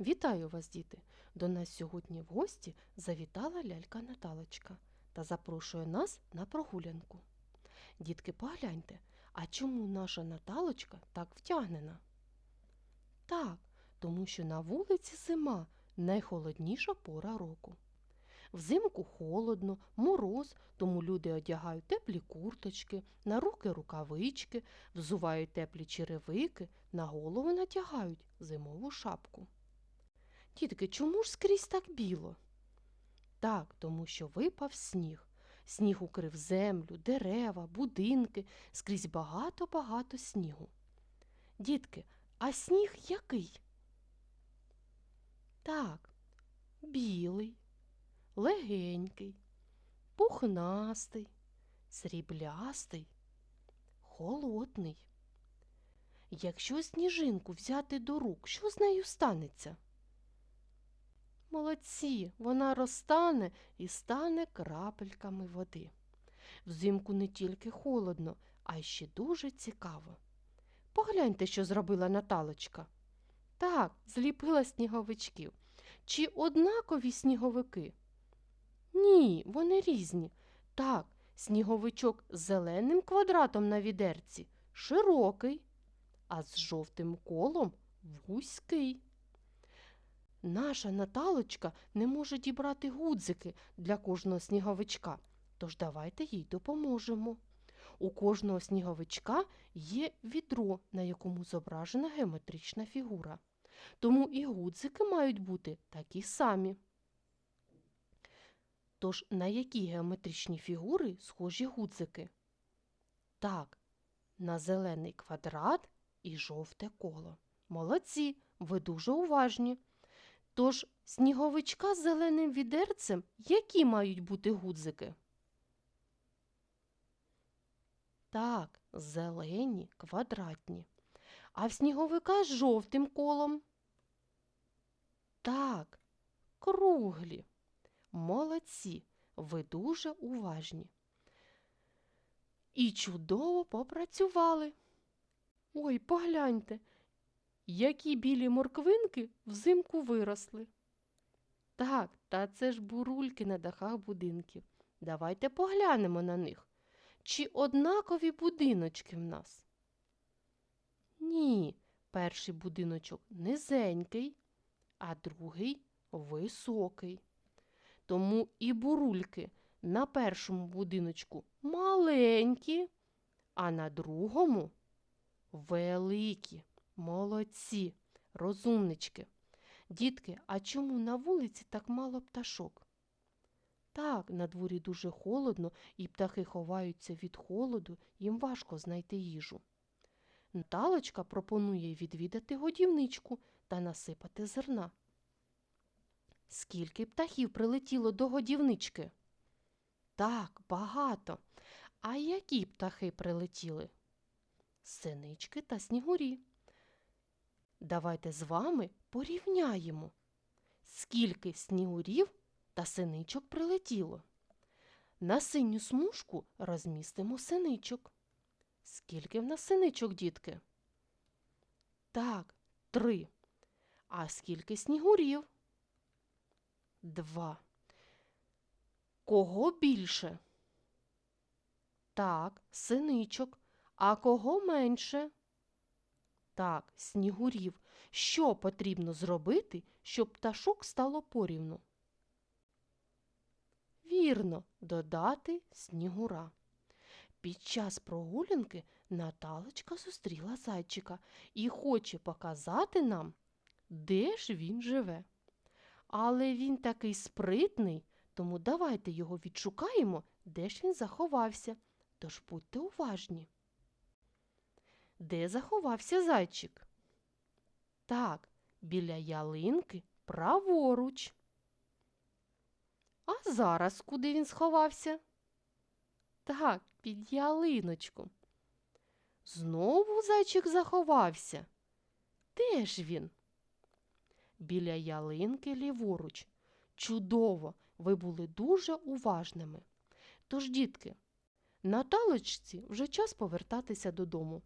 Вітаю вас, діти! До нас сьогодні в гості завітала лялька Наталочка та запрошує нас на прогулянку. Дітки, погляньте, а чому наша Наталочка так втягнена? Так, тому що на вулиці зима найхолодніша пора року. Взимку холодно, мороз, тому люди одягають теплі курточки, на руки рукавички, взувають теплі черевики, на голову натягають зимову шапку. Дітки, чому ж скрізь так біло? Так, тому що випав сніг. Сніг укрив землю, дерева, будинки, скрізь багато-багато снігу. Дітки, а сніг який? Так, білий, легенький, пухнастий, сріблястий, холодний. Якщо сніжинку взяти до рук, що з нею станеться? Молодці, вона розтане і стане крапельками води. Взимку не тільки холодно, а й ще дуже цікаво. Погляньте, що зробила Наталочка. Так, зліпила сніговичків. Чи однакові сніговики? Ні, вони різні. Так, сніговичок з зеленим квадратом на відерці широкий, а з жовтим колом вузький. Наша Наталочка не може дібрати гудзики для кожного сніговичка, тож давайте їй допоможемо. У кожного сніговичка є відро, на якому зображена геометрична фігура. Тому і гудзики мають бути такі самі. Тож на які геометричні фігури схожі гудзики? Так, на зелений квадрат і жовте коло. Молодці, ви дуже уважні. Тож сніговичка з зеленим відерцем які мають бути гудзики? Так, зелені, квадратні. А в сніговика з жовтим колом? Так, круглі. Молодці, ви дуже уважні. І чудово попрацювали. Ой, погляньте, які білі морквинки взимку виросли. Так, та це ж бурульки на дахах будинків. Давайте поглянемо на них. Чи однакові будиночки в нас? Ні, перший будиночок низенький, а другий високий. Тому і бурульки на першому будиночку маленькі, а на другому великі. Молодці, розумнички. Дітки, а чому на вулиці так мало пташок? Так, на дворі дуже холодно, і птахи ховаються від холоду, їм важко знайти їжу. Наталочка пропонує відвідати годівничку та насипати зерна. Скільки птахів прилетіло до годівнички? Так, багато. А які птахи прилетіли? Синички та снігурі. Давайте з вами порівняємо, скільки снігурів та синичок прилетіло. На синю смужку розмістимо синичок. Скільки в нас синичок, дітки? Так, три. А скільки снігурів? Два. Кого більше? Так, синичок. А кого менше? Так, снігурів. Що потрібно зробити, щоб пташок стало порівну? Вірно, додати снігура. Під час прогулянки Наталочка зустріла зайчика і хоче показати нам, де ж він живе. Але він такий спритний, тому давайте його відшукаємо, де ж він заховався. Тож будьте уважні. Де заховався зайчик? Так, біля ялинки праворуч. А зараз куди він сховався? Так, під ялиночку. Знову зайчик заховався. Де ж він? Біля ялинки ліворуч. Чудово, ви були дуже уважними. Тож, дітки, Наталочці вже час повертатися додому.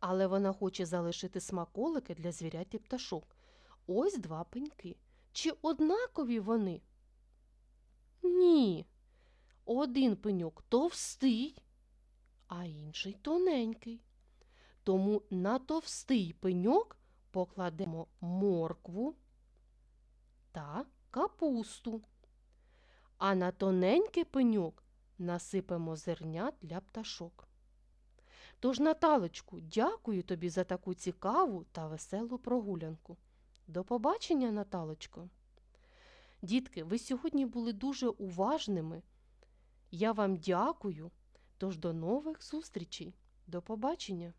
Але вона хоче залишити смаколики для звірят і пташок. ось два пеньки. Чи однакові вони? Ні. Один пеньок товстий, а інший тоненький. Тому на товстий пеньок покладемо моркву та капусту. А на тоненький пеньок насипемо зернят для пташок. Тож, Наталочку, дякую тобі за таку цікаву та веселу прогулянку. До побачення, Наталочко. Дітки, ви сьогодні були дуже уважними. Я вам дякую. Тож до нових зустрічей. До побачення!